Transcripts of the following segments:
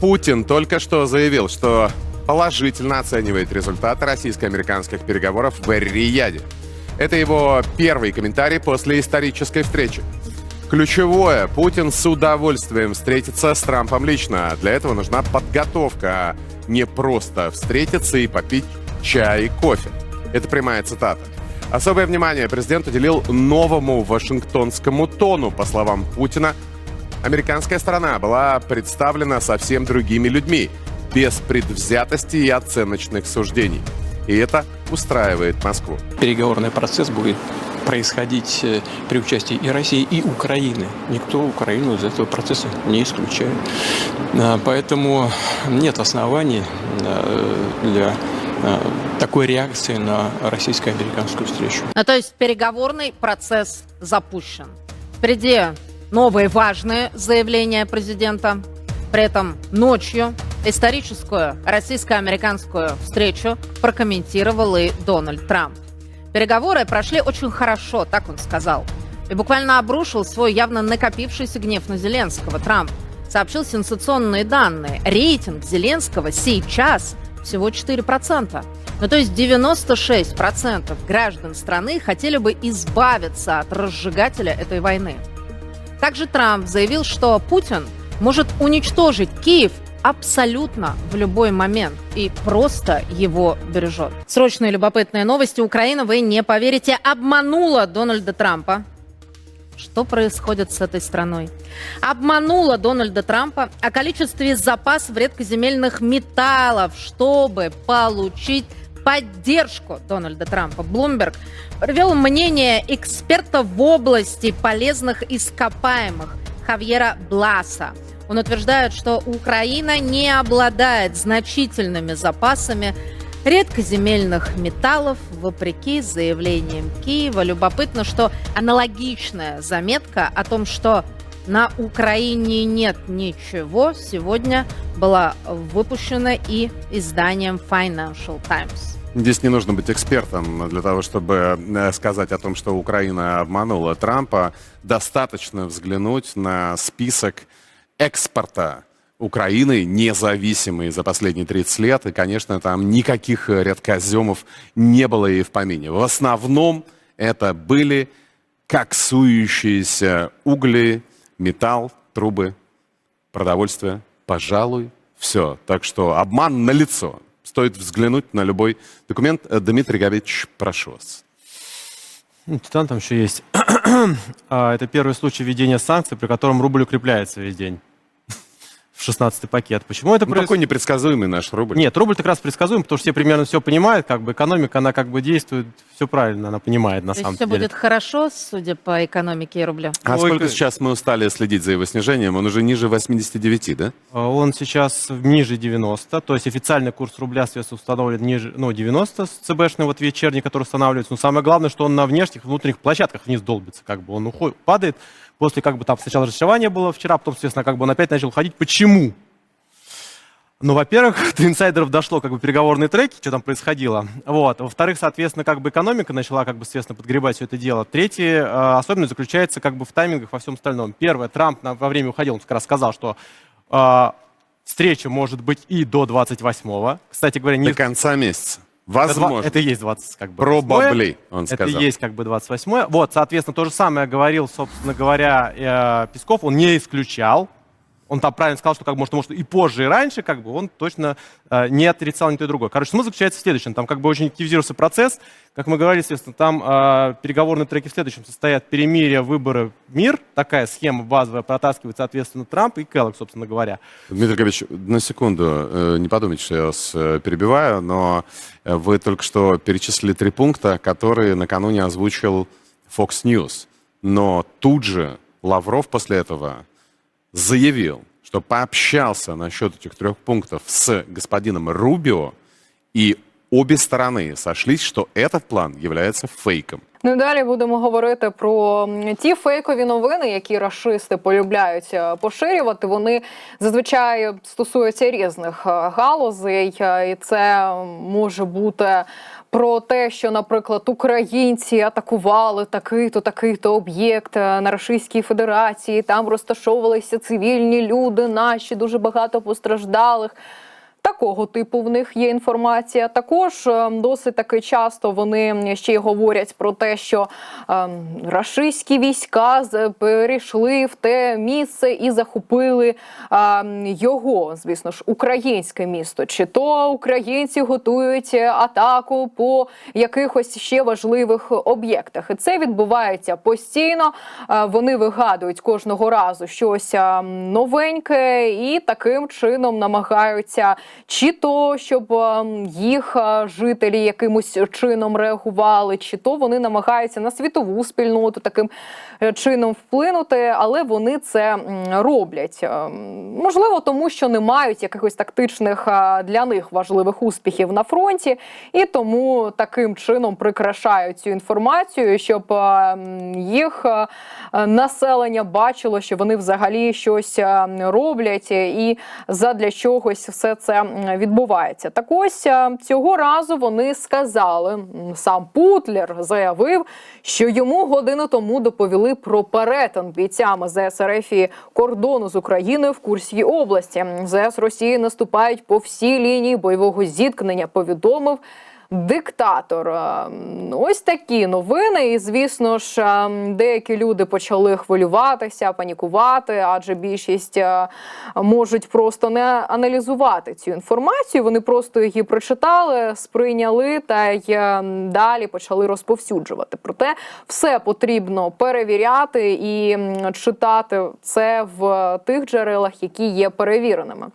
Путин только что заявил, что положительно оценивает результаты российско-американских переговоров в Эр-Рияде. Это его первый комментарий после исторической встречи. Ключевое, Путин с удовольствием встретится с Трампом лично. Для этого нужна подготовка, а не просто встретиться и попить чай и кофе. Это прямая цитата. Особое внимание президент уделил новому вашингтонскому тону. По словам Путина, американская сторона была представлена совсем другими людьми, без предвзятости и оценочных суждений. И это устраивает Москву. Переговорный процесс будет происходить э, при участии и России, и Украины. Никто Украину из этого процесса не исключает. А, Поэтому нет оснований э, для э, такой реакции на российско-американскую встречу. Ну, то есть переговорный процесс запущен. Впереди новые важные заявления президента. При этом ночью историческую российско-американскую встречу прокомментировал и Дональд Трамп. Переговоры прошли очень хорошо, так он сказал. И буквально обрушил свой явно накопившийся гнев на Зеленского. Трамп сообщил сенсационные данные. Рейтинг Зеленского сейчас всего 4%. Ну, то есть 96% граждан страны хотели бы избавиться от разжигателя этой войны. Также Трамп заявил, что Путин может уничтожить Киев абсолютно в любой момент и просто его бережет. Срочные любопытные новости. Украина, вы не поверите, обманула Дональда Трампа. Что происходит с этой страной? Обманула Дональда Трампа о количестве запасов редкоземельных металлов, чтобы получить поддержку Дональда Трампа. Блумберг привел мнение эксперта в области полезных ископаемых Хавьера Бласа. Он утверждает, что Украина не обладает значительными запасами редкоземельных металлов, вопреки заявлениям Киева. Любопытно, что аналогичная заметка о том, что на Украине нет ничего, сегодня была выпущена и изданием Financial Times. Здесь не нужно быть экспертом для того, чтобы э, сказать о том, что Украина обманула Трампа. Достаточно взглянуть на список экспорта Украины, независимый за последние 30 лет. И, конечно, там никаких редкоземов не было и в помине. В основном это были коксующиеся угли, металл, трубы, продовольствие. Пожалуй, все. Так что обман на лицо. Стоит взглянуть на любой документ. Э, Дмитрий Габич, прошу вас. Ну, Титан там еще есть. А, Это первый случай введения санкций, при котором рубль укрепляется весь день. В 16-й пакет. Почему это Ну, какой происходит? непредсказуемый наш рубль. Нет, рубль как раз предсказуем, потому что все примерно все понимают, как бы экономика, она как бы действует, все правильно, она понимает на То есть самом все деле. будет хорошо, судя по экономике и рублю. А Ой, сколько сейчас мы устали следить за его снижением? Он уже ниже 89, да? А, Он сейчас ниже 90, то есть официальный курс рубля, соответственно, установлен ниже, ну, 90 с ЦБшный, вот вечерний, который устанавливается. Но самое главное, что он на внешних, внутренних площадках вниз долбится, как бы он уходит, падает. После, как бы там сначала разочарование было вчера, потом, соответственно, как бы он опять начал уходить. Почему? Ну, во-первых, до инсайдеров дошло как бы переговорные треки, что там происходило. Вот. Во-вторых, соответственно, как бы экономика начала как бы, соответственно, подгребать все это дело. Третье, э, особенность заключается как бы в таймингах во всем остальном. Первое, Трамп на- во время уходил, он как раз сказал, что э, встреча может быть и до 28-го. Кстати говоря, не До конца месяца. это два- Возможно. Это и есть 20, как бы. Probably, он Это сказал. и есть как бы 28 Вот, соответственно, то же самое говорил, собственно говоря, э, Песков. Он не исключал. Он там правильно сказал, что как бы, может, может и позже, и раньше, как бы он точно э, не отрицал ни то, ни другое. Короче, смысл заключается в следующем. Там как бы очень активизировался процесс. Как мы говорили, естественно, там э, переговорные треки в следующем состоят перемирие, выборы, мир. Такая схема базовая протаскивает, соответственно, Трамп и Келлог, собственно говоря. Дмитрий Габич, на секунду, э, не подумайте, что я вас э, перебиваю, но э, вы только что перечислили три пункта, которые накануне озвучил Fox News. Но тут же Лавров после этого заявил, что пообщался насчет этих трех пунктов с господином Рубио, и обе стороны сошлись, что этот план является фейком. Ну і далі будемо говорити про м, ті фейкові новини, які рашисти полюбляють е, поширювати. Вони зазвичай стосуються різних е, галузей, е, і це може бути про те, що, наприклад, українці атакували такий-то, такий-то об'єкт е, на Російській Федерації. Там розташовувалися цивільні люди, наші дуже багато постраждалих. Такого типу в них є інформація. Також е, досить таки часто вони ще й говорять про те, що е, рашистські війська з- перейшли в те місце і захопили е, його, звісно ж, українське місто. Чи то українці готують е, атаку по якихось ще важливих об'єктах, і це відбувається постійно. Е, Вони вигадують кожного разу щось е, новеньке і таким чином намагаються чи то, щоб е, їх е, жителі якимось чином реагували, чи то вони намагаються на світову спільноту таким е, чином вплинути, але вони це роблять. Е, Можливо, тому що не мають якихось тактичних е, для них важливих успіхів на фронті, і тому таким чином прикрашають цю інформацію, щоб е, їх населення бачило, що вони взагалі щось роблять, і задля чогось все це відбувається. Так ось е, цього разу вони сказали, сам Путлер заявив, що йому годину тому доповіли про перетин бійцями ЗСРФ і кордону з Україною в Курській області. ЗС Росії наступають по всій лінії бойового зіткнення. Повідомив диктатор. Е, Ось такі новини. І звісно ж, е, деякі люди почали хвилюватися, панікувати, адже більшість е, можуть просто не аналізувати цю інформацію. Вони просто її прочитали, сприйняли та й е, далі почали розповсюджувати. Проте все потрібно перевіряти і читати це в тих джерелах, які є перевіреними.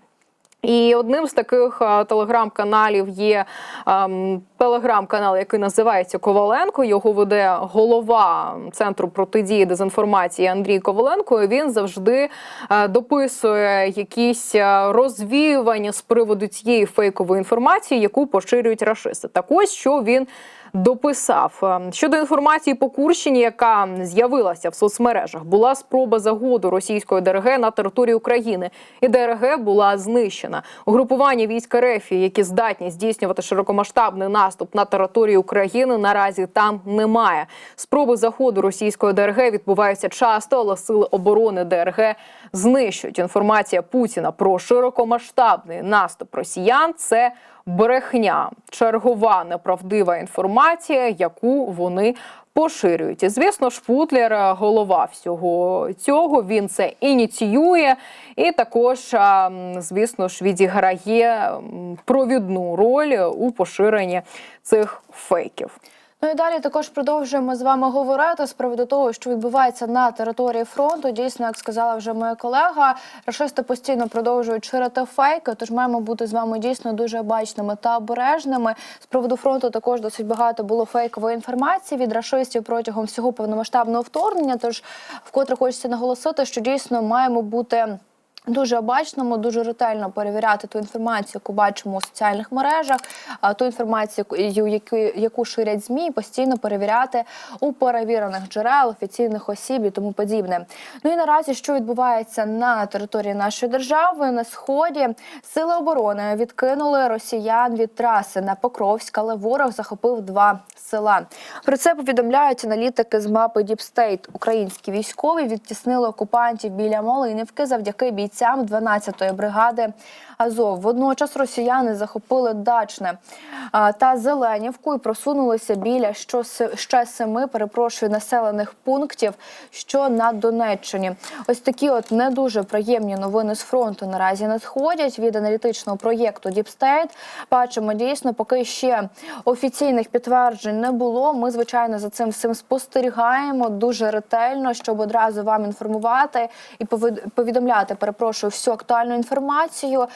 І одним з таких е, телеграм-каналів є ем, телеграм-канал, який називається Коваленко. Його веде голова центру протидії дезінформації Андрій Коваленко. І Він завжди е, дописує якісь е, розвіювання з приводу цієї фейкової інформації, яку поширюють рашисти. Так ось що він дописав Е, щодо інформації по Курщині, яка з'явилася в соцмережах, була спроба загоду російської ДРГ на території України, і ДРГ була знищена. Угрупування військ РФ, які здатні здійснювати широкомасштабний наступ на територію України, наразі там немає. Спроби заходу російської ДРГ відбуваються часто, але сили оборони ДРГ знищують. Інформація Путіна про широкомасштабний наступ росіян це брехня, чергова неправдива інформація, яку вони поширюють. І звісно ж, Путлер, е, голова всього цього, він це ініціює, і також, звісно ж, відіграє провідну роль у поширенні цих фейків. Ну і далі також продовжуємо з вами говорити з приводу того, що відбувається на території фронту. Дійсно, як сказала вже моя колега, рашисти постійно продовжують ширити фейки. Тож маємо бути з вами дійсно дуже обачними та обережними. З приводу фронту також досить багато було фейкової інформації від рашистів протягом всього повномасштабного вторгнення. Тож вкотре хочеться наголосити, що дійсно маємо бути. Дуже обачному, дуже ретельно перевіряти ту інформацію, яку бачимо у соціальних мережах, ту інформацію, яку, яку, ширять змі, постійно перевіряти у перевірених джерел, офіційних осіб і тому подібне. Ну і наразі, що відбувається на території нашої держави на сході, сили оборони відкинули росіян від траси на Покровськ, але ворог захопив два села. Про це повідомляють аналітики з мапи State. Українські військові відтіснили окупантів біля Малинівки завдяки бійцям 12-ї бригади Азов. Водночас росіяни захопили Дачне та Зеленівку і просунулися біля що ще семи, перепрошую, населених пунктів, що на Донеччині. Ось такі от не дуже приємні новини з фронту наразі надходять від аналітичного проєкту State. Бачимо дійсно, поки ще офіційних підтверджень не було. Ми звичайно за цим всім спостерігаємо дуже ретельно, щоб одразу вам інформувати і повід- повідомляти. Перепрошую всю актуальну інформацію.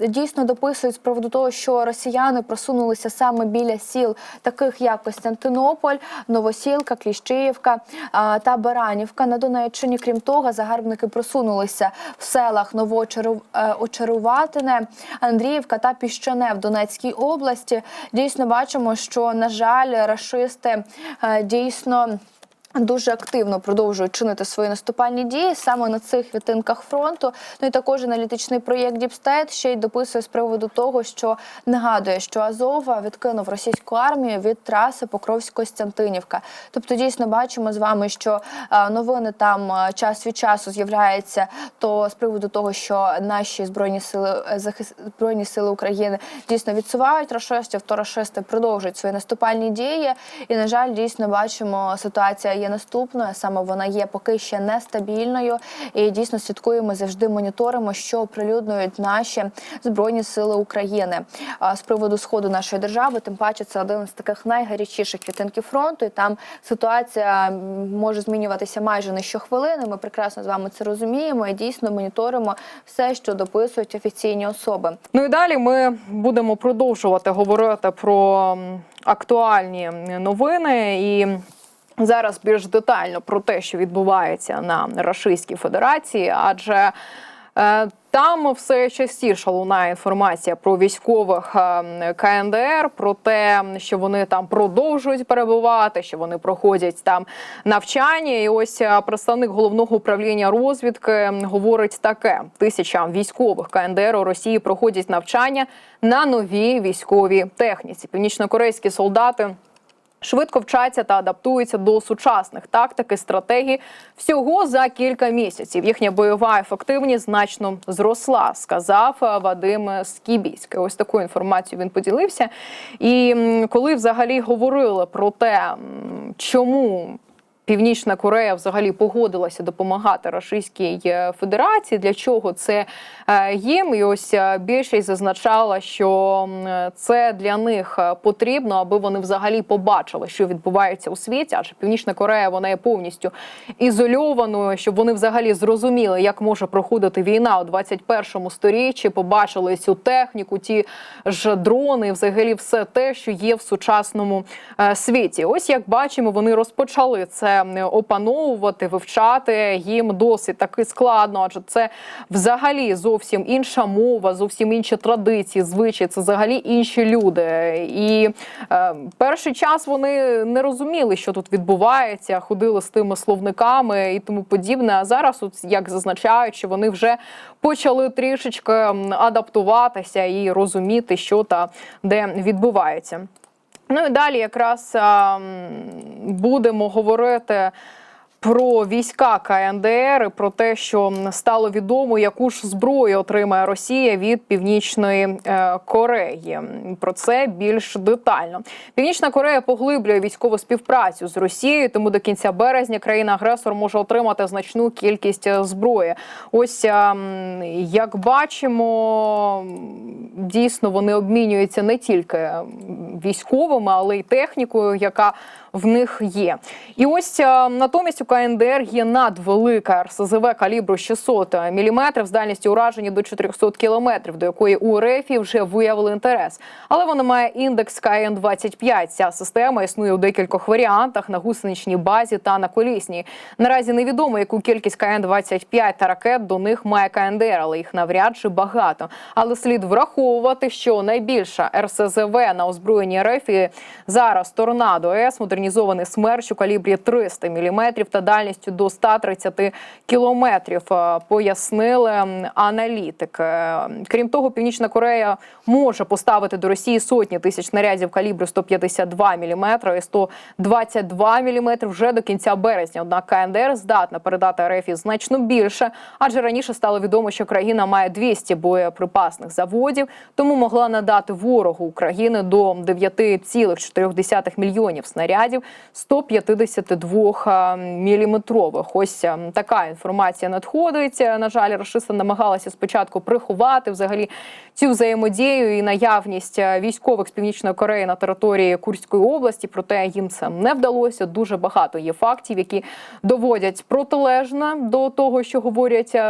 Дійсно дописують з приводу того, що росіяни просунулися саме біля сіл, таких як Костянтинополь, Новосілка, Кліщіївка а, та Баранівка на Донеччині. Крім того, загарбники просунулися в селах Новоочаруватине, Андріївка та Піщане в Донецькій області. Дійсно бачимо, що на жаль, рашисти е, дійсно. Дуже активно продовжують чинити свої наступальні дії саме на цих відтинках фронту. Ну і також аналітичний проєкт Діпстейт ще й дописує з приводу того, що нагадує, що Азова відкинув російську армію від траси Покровськ-Костянтинівка. Тобто, дійсно бачимо з вами, що е, новини там е, час від часу з'являються, то з приводу того, що наші збройні сили е, захис... збройні сили України дійсно відсувають рашистів, то рашисти продовжують свої наступальні дії. І на жаль, дійсно бачимо, ситуація є наступною. Саме вона є поки ще нестабільною. І дійсно слідкуємо завжди моніторимо, що оприлюднюють наші збройні сили України з приводу сходу нашої держави. Тим паче, це один з таких найгарячіших відтинків фронту. І там ситуація може змінюватися майже не щохвилини. Ми прекрасно з вами це розуміємо і дійсно моніторимо все, що дописують офіційні особи. Ну і далі ми будемо продовжувати говорити про актуальні новини і. Зараз більш детально про те, що відбувається на Рашистській Федерації, адже е, там все частіше лунає інформація про військових е, КНДР, про те, що вони там продовжують перебувати, що вони проходять там навчання. І ось е, представник головного управління розвідки говорить таке: тисячам військових КНДР у Росії проходять навчання на новій військовій техніці. Північнокорейські солдати. Швидко вчаться та адаптуються до сучасних тактик і стратегій всього за кілька місяців. Їхня бойова ефективність значно зросла, сказав е, Вадим Скібіський. Ось таку інформацію він поділився. І коли взагалі говорили про те, чому Північна Корея взагалі погодилася допомагати Російській е, Федерації. Для чого це е, їм? І ось е, більшість зазначала, що це для них потрібно, аби вони взагалі побачили, що відбувається у світі. Адже Північна Корея вона є повністю ізольованою, щоб вони взагалі зрозуміли, як може проходити війна у 21 сторіччі, побачили цю техніку, ті ж дрони, взагалі все те, що є в сучасному світі. Ось як бачимо, вони розпочали це е, опановувати, вивчати. Їм досить таки складно, адже це взагалі зовсім інша мова, зовсім інші традиції, звичаї. Це взагалі інші люди. І е, перший час вони не розуміли, що тут відбувається, ходили з тими словниками і тому подібне. А зараз, от як зазначають, що вони вже почали трішечки адаптуватися і розуміти, що та де відбувається. Ну і далі якраз будемо говорити. Про війська КНДР і про те, що стало відомо, яку ж зброю отримає Росія від Північної е, Кореї. Про це більш детально. Північна Корея поглиблює військову співпрацю з Росією, тому до кінця березня країна-агресор може отримати значну кількість е, зброї. Ось як бачимо, дійсно вони обмінюються не тільки військовими, але й технікою, яка в них є. І ось натомість у КНДР є надвелика РСЗВ калібру 600 мм з дальністю ураження до 400 км, до якої у РФ вже виявили інтерес. Але вона має індекс КН-25. Ця система існує у декількох варіантах на гусеничній базі та на колісній. Наразі невідомо, яку кількість КН-25 та ракет до них має КНДР, але їх навряд чи багато. Але слід враховувати, що найбільша РСЗВ на озброєнні РФ зараз Торнадо С модернізований смерч у калібрі 300 мм та дальністю до 130 кілометрів, е, пояснили аналітики. Е, Крім того, Північна Корея може поставити до Росії сотні тисяч снарядів калібру 152 мм і 122 мм вже до кінця березня. Однак КНДР здатна передати РФ значно більше, адже раніше стало відомо, що країна має 200 боєприпасних заводів, тому могла надати ворогу України до 9,4 мільйонів снарядів 152 міліметрових. Ось е, така інформація надходить. На жаль, рашисти намагалися спочатку приховати взагалі цю взаємодію і наявність е, військових з північної Кореї на території Курської області. Проте їм це не вдалося. Дуже багато є фактів, які доводять протилежне до того, що говорять е,